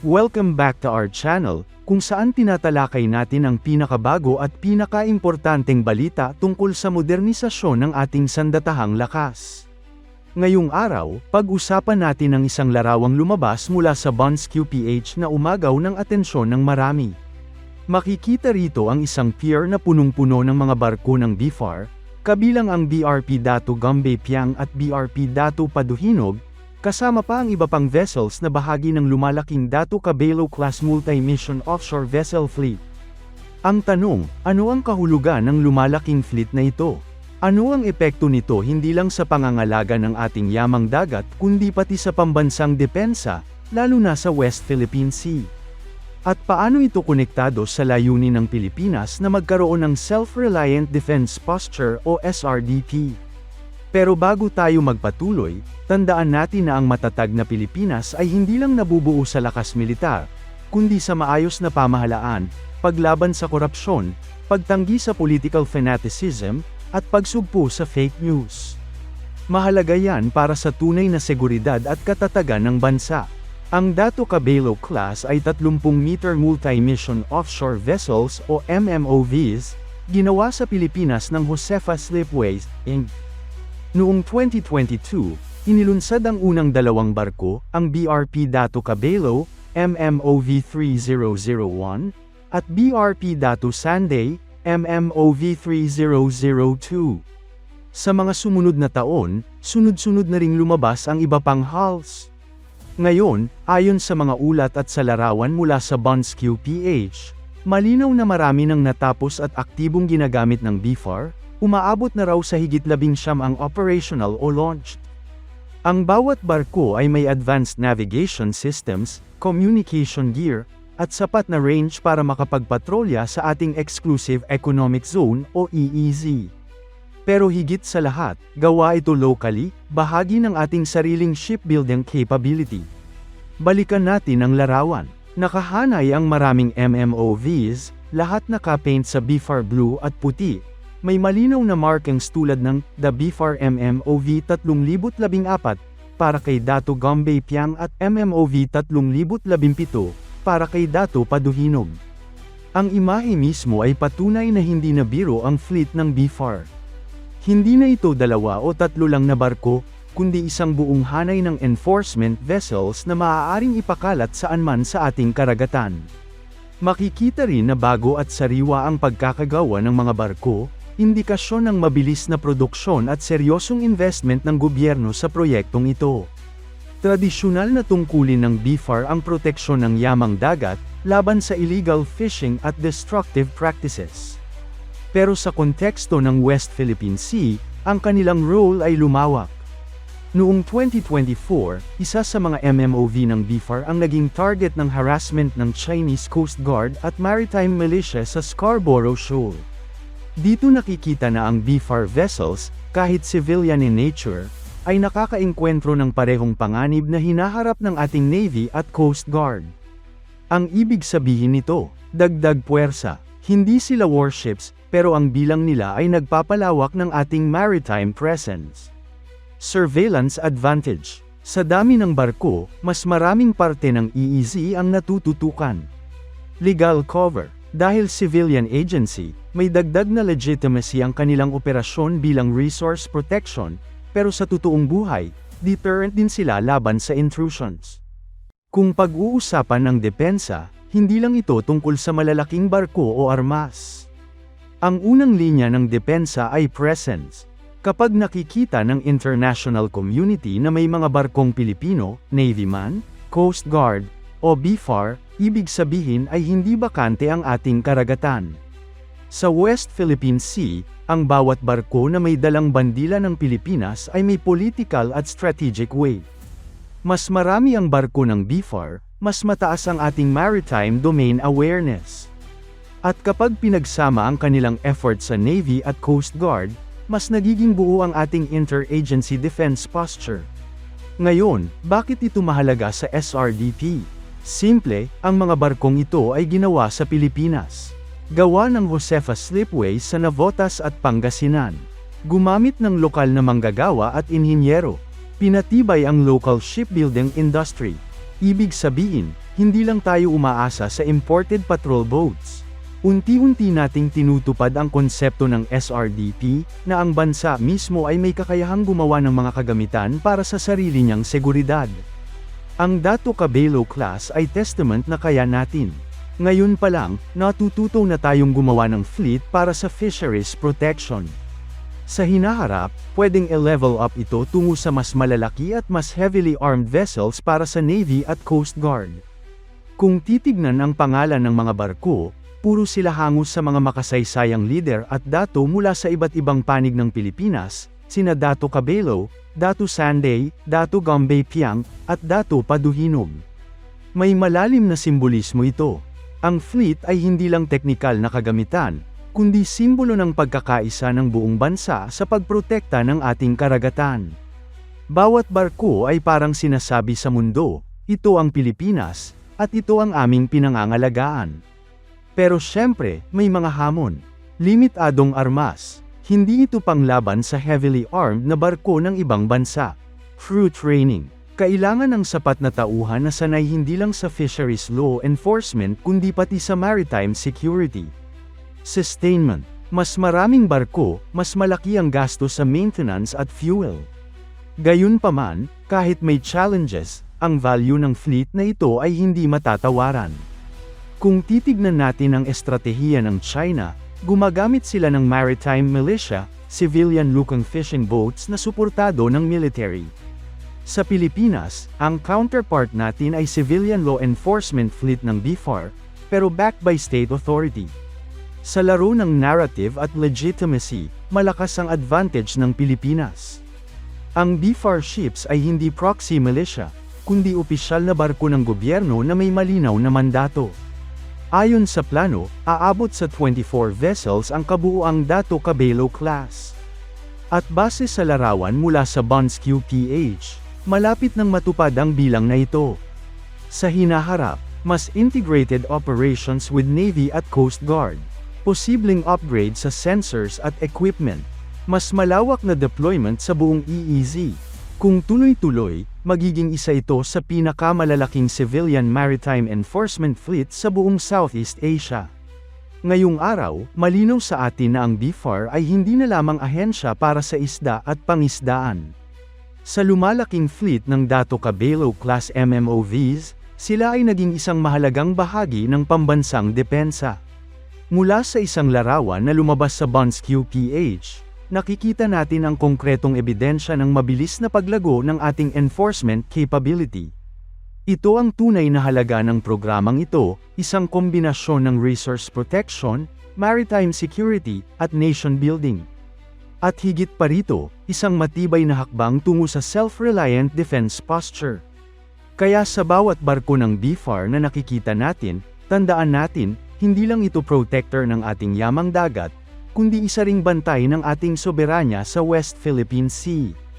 Welcome back to our channel, kung saan tinatalakay natin ang pinakabago at pinakaimportanteng balita tungkol sa modernisasyon ng ating sandatahang lakas. Ngayong araw, pag-usapan natin ang isang larawang lumabas mula sa Bonds QPH na umagaw ng atensyon ng marami. Makikita rito ang isang pier na punong-puno ng mga barko ng BFAR, kabilang ang BRP Datu Gombe Piang at BRP Datu Paduhinog, kasama pa ang iba pang vessels na bahagi ng lumalaking Datu Cabello class multi-mission offshore vessel fleet. Ang tanong, ano ang kahulugan ng lumalaking fleet na ito? Ano ang epekto nito hindi lang sa pangangalaga ng ating yamang dagat kundi pati sa pambansang depensa, lalo na sa West Philippine Sea? At paano ito konektado sa layunin ng Pilipinas na magkaroon ng Self-Reliant Defense Posture o SRDP? Pero bago tayo magpatuloy, tandaan natin na ang matatag na Pilipinas ay hindi lang nabubuo sa lakas militar, kundi sa maayos na pamahalaan, paglaban sa korupsyon, pagtanggi sa political fanaticism, at pagsugpo sa fake news. Mahalaga yan para sa tunay na seguridad at katatagan ng bansa. Ang Dato Cabello class ay 30-meter multi-mission offshore vessels o MMOVs, ginawa sa Pilipinas ng Josefa Slipways, Inc. Noong 2022, inilunsad ang unang dalawang barko, ang BRP Dato Cabello, MMOV 3001, at BRP Dato Sunday, MMOV 3002. Sa mga sumunod na taon, sunod-sunod na ring lumabas ang iba pang hulls. Ngayon, ayon sa mga ulat at sa larawan mula sa Bonds QPH, malinaw na marami nang natapos at aktibong ginagamit ng BFAR, umaabot na raw sa higit labing siyam ang operational o launched. Ang bawat barko ay may advanced navigation systems, communication gear, at sapat na range para makapagpatrolya sa ating Exclusive Economic Zone o EEZ. Pero higit sa lahat, gawa ito locally, bahagi ng ating sariling shipbuilding capability. Balikan natin ang larawan. Nakahanay ang maraming MMOVs, lahat nakapaint sa BFAR blue at puti, may malinaw na markings tulad ng The BFAR MMOV 3014 para kay Dato Gombe Piang at MMOV 3017 para kay Dato Paduhinog. Ang imahe mismo ay patunay na hindi na biro ang fleet ng BFAR. Hindi na ito dalawa o tatlo lang na barko, kundi isang buong hanay ng enforcement vessels na maaaring ipakalat saan man sa ating karagatan. Makikita rin na bago at sariwa ang pagkakagawa ng mga barko, indikasyon ng mabilis na produksyon at seryosong investment ng gobyerno sa proyektong ito. Tradisyonal na tungkulin ng BFAR ang proteksyon ng yamang dagat, laban sa illegal fishing at destructive practices. Pero sa konteksto ng West Philippine Sea, ang kanilang role ay lumawak. Noong 2024, isa sa mga MMOV ng BFAR ang naging target ng harassment ng Chinese Coast Guard at maritime militia sa Scarborough Shoal. Dito nakikita na ang BFAR vessels, kahit civilian in nature, ay nakakaengkwentro ng parehong panganib na hinaharap ng ating Navy at Coast Guard. Ang ibig sabihin nito, dagdag puwersa, hindi sila warships, pero ang bilang nila ay nagpapalawak ng ating maritime presence. Surveillance advantage. Sa dami ng barko, mas maraming parte ng EEZ ang natututukan. Legal cover. Dahil civilian agency, may dagdag na legitimacy ang kanilang operasyon bilang resource protection, pero sa totoong buhay, deterrent din sila laban sa intrusions. Kung pag-uusapan ng depensa, hindi lang ito tungkol sa malalaking barko o armas. Ang unang linya ng depensa ay presence. Kapag nakikita ng international community na may mga barkong Pilipino, Navy man, Coast Guard, o BFAR, ibig sabihin ay hindi bakante ang ating karagatan. Sa West Philippine Sea, ang bawat barko na may dalang bandila ng Pilipinas ay may political at strategic weight. Mas marami ang barko ng BFAR, mas mataas ang ating maritime domain awareness. At kapag pinagsama ang kanilang effort sa Navy at Coast Guard, mas nagiging buo ang ating interagency defense posture. Ngayon, bakit ito mahalaga sa SRDP? Simple, ang mga barkong ito ay ginawa sa Pilipinas. Gawa ng Josefa Slipway sa Navotas at Pangasinan. Gumamit ng lokal na manggagawa at inhinyero. Pinatibay ang local shipbuilding industry. Ibig sabihin, hindi lang tayo umaasa sa imported patrol boats. Unti-unti nating tinutupad ang konsepto ng SRDP, na ang bansa mismo ay may kakayahang gumawa ng mga kagamitan para sa sarili niyang seguridad. Ang Dato Cabello class ay testament na kaya natin. Ngayon pa lang, natututo na tayong gumawa ng fleet para sa fisheries protection. Sa hinaharap, pwedeng i-level up ito tungo sa mas malalaki at mas heavily armed vessels para sa Navy at Coast Guard. Kung titignan ang pangalan ng mga barko, puro sila hangus sa mga makasaysayang leader at dato mula sa iba't ibang panig ng Pilipinas, sina Dato Cabello, Dato Sanday, Dato Gambay Piang, at Dato Paduhinog. May malalim na simbolismo ito. Ang fleet ay hindi lang teknikal na kagamitan, kundi simbolo ng pagkakaisa ng buong bansa sa pagprotekta ng ating karagatan. Bawat barko ay parang sinasabi sa mundo, ito ang Pilipinas, at ito ang aming pinangangalagaan. Pero syempre, may mga hamon. Limitadong armas. Hindi ito panglaban sa heavily armed na barko ng ibang bansa. Crew training. Kailangan ng sapat na tauhan na sanay hindi lang sa fisheries law enforcement kundi pati sa maritime security. Sustainment. Mas maraming barko, mas malaki ang gasto sa maintenance at fuel. Gayunpaman, kahit may challenges, ang value ng fleet na ito ay hindi matatawaran. Kung titignan natin ang estratehiya ng China, gumagamit sila ng maritime militia, civilian looking fishing boats na suportado ng military. Sa Pilipinas, ang counterpart natin ay civilian law enforcement fleet ng BFAR, pero backed by state authority. Sa laro ng narrative at legitimacy, malakas ang advantage ng Pilipinas. Ang BFAR ships ay hindi proxy militia, kundi opisyal na barko ng gobyerno na may malinaw na mandato. Ayon sa plano, aabot sa 24 vessels ang kabuuang Dato Cabello class. At base sa larawan mula sa Bonds QPH, malapit nang matupad ang bilang na ito. Sa hinaharap, mas integrated operations with Navy at Coast Guard, posibleng upgrade sa sensors at equipment, mas malawak na deployment sa buong EEZ. Kung tuloy-tuloy, magiging isa ito sa pinakamalalaking civilian maritime enforcement fleet sa buong Southeast Asia. Ngayong araw, malinaw sa atin na ang BFAR ay hindi na lamang ahensya para sa isda at pangisdaan. Sa lumalaking fleet ng Dato Cabello class MMOVs, sila ay naging isang mahalagang bahagi ng pambansang depensa. Mula sa isang larawan na lumabas sa Bonds QPH, nakikita natin ang konkretong ebidensya ng mabilis na paglago ng ating enforcement capability. Ito ang tunay na halaga ng programang ito, isang kombinasyon ng resource protection, maritime security, at nation building. At higit pa rito, isang matibay na hakbang tungo sa self-reliant defense posture. Kaya sa bawat barko ng BFAR na nakikita natin, tandaan natin, hindi lang ito protector ng ating yamang dagat, kundi isa ring bantay ng ating soberanya sa West Philippine Sea.